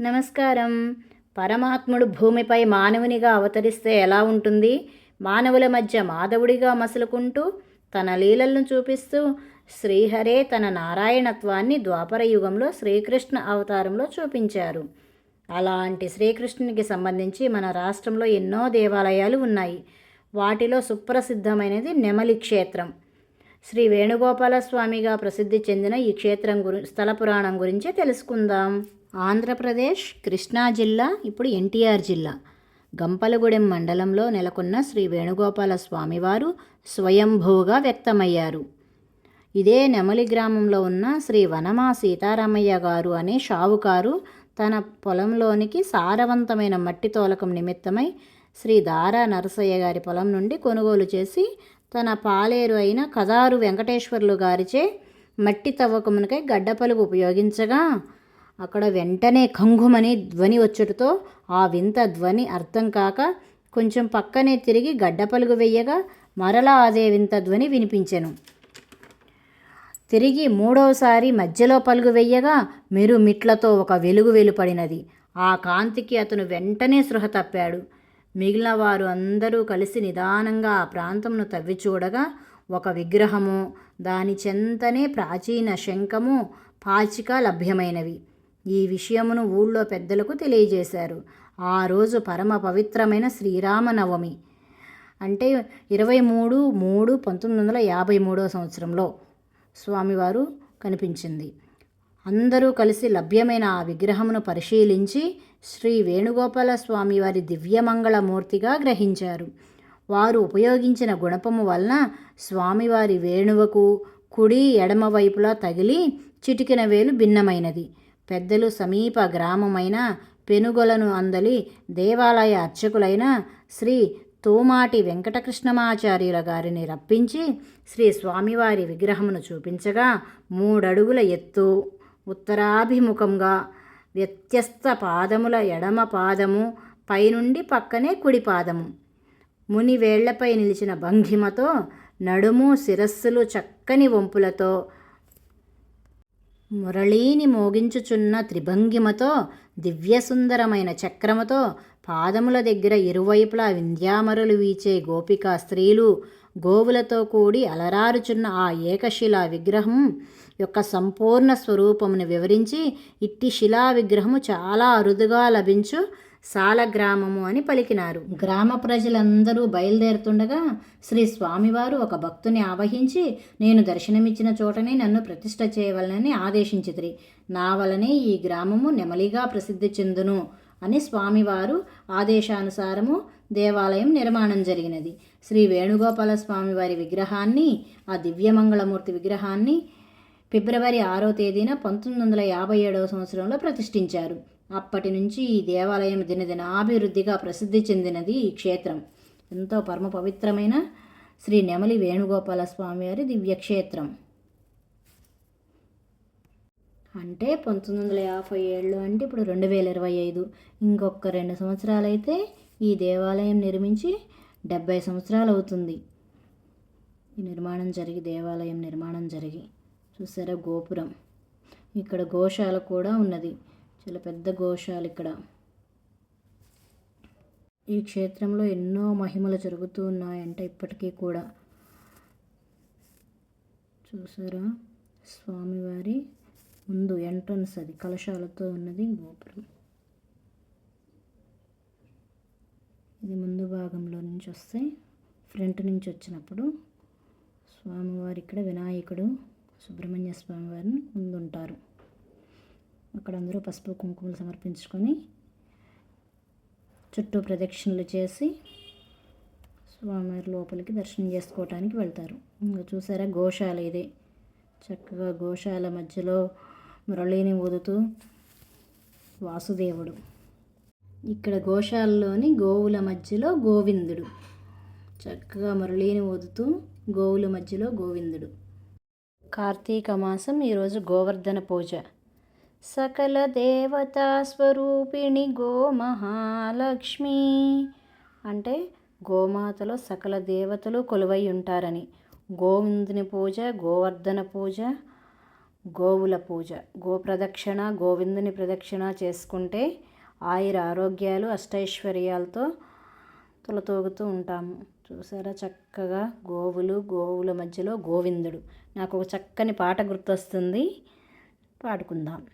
నమస్కారం. పరమాత్ముడు భూమిపై మానవునిగా అవతరిస్తే ఎలా ఉంటుంది? మానవుల మధ్య మాధవుడిగా మసులుకుంటూ తన లీలలను చూపిస్తూ శ్రీహరే తన నారాయణత్వాన్ని ద్వాపర యుగంలో శ్రీకృష్ణ అవతారంలో చూపించారు. అలాంటి శ్రీకృష్ణునికి సంబంధించి మన రాష్ట్రంలో ఎన్నో దేవాలయాలు ఉన్నాయి. వాటిలో సుప్రసిద్ధమైనది నెమలి క్షేత్రం. శ్రీ వేణుగోపాల స్వామిగా ప్రసిద్ధి చెందిన ఈ క్షేత్రం గురి స్థల పురాణం గురించి తెలుసుకుందాం. ఆంధ్రప్రదేశ్ కృష్ణా జిల్లా ఇప్పుడు ఎన్టీఆర్ జిల్లా. గంపలగూడెం మండలంలో నెలకొన్న శ్రీ వేణుగోపాల స్వామివారు స్వయంభూగా వ్యక్తమయ్యారు. ఇదే నెమలి గ్రామంలో ఉన్న శ్రీ వనమా సీతారామయ్య గారు అనే షావుకారు తన పొలంలోనికి సారవంతమైన మట్టి తోలకం నిమిత్తమై శ్రీ దారా నరసయ్య గారి పొలం నుండి కొనుగోలు చేసి తన పాలేరు అయిన కదారు వెంకటేశ్వర్లు గారిచే మట్టి తవ్వకమునకై గడ్డపలుగు ఉపయోగించగా అక్కడ వెంటనే కంగుమని ధ్వని వచ్చుటతో ఆ వింత ధ్వని అర్థం కాక కొంచెం పక్కనే తిరిగి గడ్డపలుగు వెయ్యగా మరలా అదే వింత ధ్వని వినిపించెను. తిరిగి మూడవసారి మధ్యలో పలుగు వెయ్యగా మెరు మిట్లతో ఒక వెలుగు వెలుపడినది. ఆ కాంతికి అతను వెంటనే సృహ తప్పాడు. మిగిలిన వారు అందరూ కలిసి నిదానంగా ఆ ప్రాంతంను తవ్వి చూడగా ఒక విగ్రహము దాని చెంతనే ప్రాచీన శంఖము పాచిక లభ్యమైనవి. ఈ విషయమును ఊళ్ళో పెద్దలకు తెలియజేశారు. ఆ రోజు పరమ పవిత్రమైన శ్రీరామనవమి అంటే ఇరవై మూడు మూడు పంతొమ్మిది వందల యాభై మూడో సంవత్సరంలో స్వామివారు కనిపించింది. అందరూ కలిసి లభ్యమైన ఆ విగ్రహమును పరిశీలించి శ్రీ వేణుగోపాల స్వామి వారి దివ్యమంగళమూర్తిగా గ్రహించారు. వారు ఉపయోగించిన గుణపము వలన స్వామివారి వేణువకు కుడి ఎడమ వైపులా తగిలి చిటికిన వేలు భిన్నమైనది. పెద్దలు సమీప గ్రామమైన పెనుగొలను అందలి దేవాలయ అర్చకులైన శ్రీ తోమాటి వెంకటకృష్ణమాచార్యుల గారిని రప్పించి శ్రీ స్వామివారి విగ్రహమును చూపించగా మూడడుగుల ఎత్తు ఉత్తరాభిముఖంగా వ్యత్యస్త పాదముల ఎడమ పాదము పైనుండి పక్కనే కుడి పాదము. ముని వేళ్ళపై నిలిచిన భంగిమతో నడుము శిరస్సులు చక్కని వంపులతో మురళీని మోగించుచున్న త్రిభంగిమతో దివ్యసుందరమైన చక్రముతో పాదముల దగ్గర ఇరువైపులా వింధ్యామరులు వీచే గోపికా స్త్రీలు గోవులతో కూడి అలరారుచున్న ఆ ఏకశిలా విగ్రహం యొక్క సంపూర్ణ స్వరూపమును వివరించి ఇట్టి శిలా విగ్రహము చాలా అరుదుగా లభించు సాలగ్రామము అని పలికినారు. గ్రామ ప్రజలందరూ బయలుదేరుతుండగా శ్రీ స్వామివారు ఒక భక్తుని ఆవహించి నేను దర్శనమిచ్చిన చోటనే నన్ను ప్రతిష్ట చేయవలనని ఆదేశించితిరి. నా వలనే ఈ గ్రామము నెమలిగా ప్రసిద్ధి చెందును అని స్వామివారు ఆదేశానుసారము దేవాలయం నిర్మాణం జరిగినది. శ్రీ వేణుగోపాల స్వామివారి విగ్రహాన్ని ఆ దివ్యమంగళమూర్తి విగ్రహాన్ని ఫిబ్రవరి ఆరో తేదీన పంతొమ్మిది వందల యాభై ఏడవ సంవత్సరంలో ప్రతిష్ఠించారు. అప్పటి నుంచి ఈ దేవాలయం దినదినాభివృద్ధిగా ప్రసిద్ధి చెందినది ఈ క్షేత్రం. ఎంతో పరమ పవిత్రమైన శ్రీ నెమలి వేణుగోపాల స్వామివారి దివ్యక్షేత్రం. అంటే పంతొమ్మిది వందల యాభై ఏళ్ళు అంటే ఇప్పుడు రెండు వేల ఇరవై ఐదు. ఇంకొక రెండు సంవత్సరాలు అయితే ఈ దేవాలయం నిర్మించి డెబ్భై సంవత్సరాలు అవుతుంది ఈ నిర్మాణం జరిగి దేవాలయం నిర్మాణం జరిగి చూసారా గోపురం. ఇక్కడ గోశాల కూడా ఉన్నది. చాలా పెద్ద గోశాల ఇక్కడ. ఈ క్షేత్రంలో ఎన్నో మహిమలు జరుగుతూ ఉన్నాయంటే ఇప్పటికీ కూడా. చూసారా? స్వామివారి ముందు ఎంట్రన్స్ అది కలశాలతో ఉన్నది గోపురం. ఇది ముందు భాగంలో నుంచి వస్తే ఫ్రంట్ నుంచి వచ్చినప్పుడు స్వామివారి ఇక్కడ వినాయకుడు సుబ్రహ్మణ్య స్వామివారిని ముందుంటారు. అక్కడ అందరూ పసుపు కుంకుమలు సమర్పించుకొని చుట్టూ ప్రదక్షిణలు చేసి స్వామివారి లోపలికి దర్శనం చేసుకోవటానికి వెళ్తారు. ఇంకా చూసారా? గోశాల ఇదే. చక్కగా గోశాల మధ్యలో మురళిని ఊదుతూ వాసుదేవుడు. ఇక్కడ గోశాలలోని గోవుల మధ్యలో గోవిందుడు. చక్కగా మురళిని ఊదుతూ గోవుల మధ్యలో గోవిందుడు. కార్తీక మాసం ఈరోజు గోవర్ధన పూజ. సకల దేవతా స్వరూపిణి గోమహాలక్ష్మి. అంటే గోమాతలో సకల దేవతలు కొలువై ఉంటారని. గోవిందుని పూజ గోవర్ధన పూజ గోవుల పూజ. గోప్రదక్షిణ గోవిందుని ప్రదక్షిణ చేసుకుంటే ఆయుర ఆరోగ్యాలు అష్టైశ్వర్యాలతో తులతూగుతూ ఉంటాము. చూసారా చక్కగా గోవులు గోవుల మధ్యలో గోవిందుడు. నాకు ఒక చక్కని పాట గుర్తొస్తుంది. పాడుకుందాం.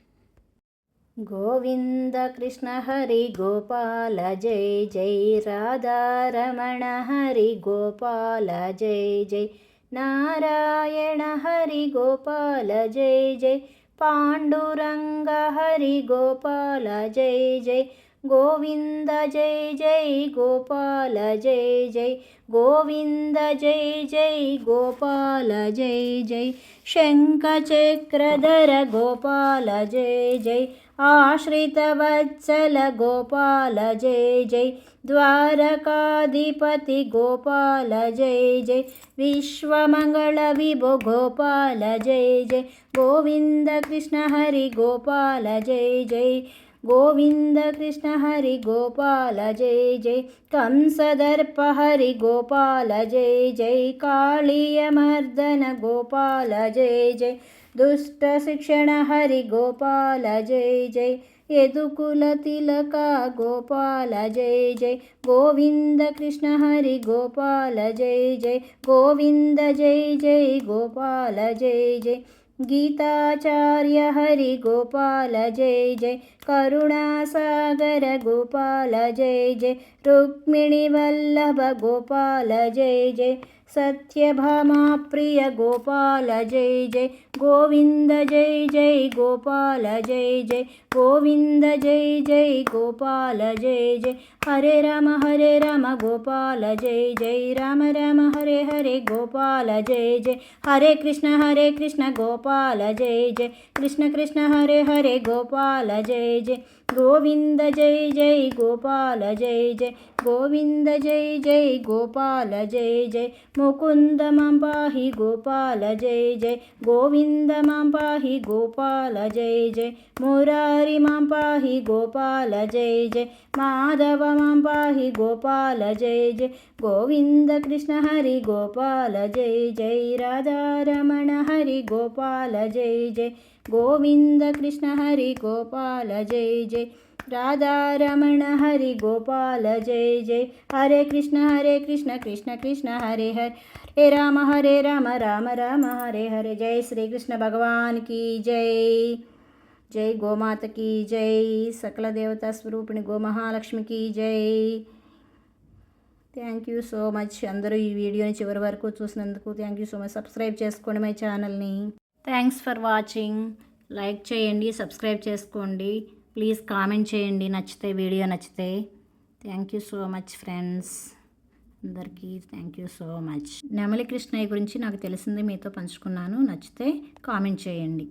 గోవింద కృష్ణ హరి గోపాల జై జై రాధారమణ హరి గోపాల జై జై నారాయణ హరి గోపాల జై జై పాండురంగ హరి గోపాల జై జై గోవింద జై జై గోపాల జై జై గోవింద జై జై గోపాల జై జై శంఖచక్రధర గోపాల జై జై आश्रितवत्सल गोपाल जय जय। द्वारकाधिपति गोपाल जय जय। विश्वमङ्गलविभो गोपाल जय जय। गोविन्दकृष्ण हरि गोपाल जय जय। గోవింద కృష్ణ హరి గోపాల జయ జయ కంసదర్ప హరి గోపాల జయ జై. కాళీయమర్దన గోపాల జయ జయ దుష్ట శిక్షణ హరి గోపాల జయ జయ యదుకుల తిలక గోపాల జయ జయ గోవింద కృష్ణ హరి గోపాల జయ జయ గోవింద జయ జయ గోపాల జయ జయ గీతాచార్య హరి గోపాల జై జై కరుణాసాగర గోపాల జై జై రుక్మిణి వల్లభ గోపాల జై జై. సత్యభామా ప్రియ గోపాల జై జై గోవింద జై జై గోపాల జై జై గోవింద జై జై గోపాల జై జై హరే రామ హరే రామ గోపాల జై జై రామ రామ హరే హరే గోపాల జై జై హరే కృష్ణ హరే కృష్ణ గోపాల జై జై కృష్ణ కృష్ణ హరే హరే గోపాల జై జై గోవింద జై జై గోపాల జై జై గోవింద జై జై గోపాల జై జై ముకుంద మాం పాహి గోపాల జై జై గోవింద మాం పాహి గోపాల జై జై మురారి మాం పాహి గోపాల జై జై మాధవ మాం పాహి గోపాల జై జై గోవింద కృష్ణ హరి గోపాల జై జై రాధారమణ హరి గోపాల జై జై గోవింద కృష్ణ హరి గోపాల జై జై రాధారమణ హరి గోపాల జై జై హరే కృష్ణ హరే కృష్ణ కృష్ణ కృష్ణ హరే హరే హరే రామ హరే రామ రామ రామ హరే హరే జై శ్రీకృష్ణ భగవాన్ కీ జై జై గోమాతకి జై సకల దేవతా స్వరూపిణి గోమహాలక్ష్మికి జై థ్యాంక్ యూ సో మచ్ అందరూ ఈ వీడియోని చివరి వరకు చూసినందుకు thank you so much subscribe చేసుకోండి మై ఛానల్ని. థ్యాంక్స్ ఫర్ వాచింగ్ లైక్ చేయండి సబ్స్క్రైబ్ చేసుకోండి. ప్లీజ్ కామెంట్ చేయండి నచ్చితే వీడియో నచ్చితే. Thank you so much friends అందరికీ thank you so much Nemali Krishnaiah గురించి నాకు తెలిసింది మీతో పంచుకున్నాను. నచ్చితే కామెంట్ చేయండి.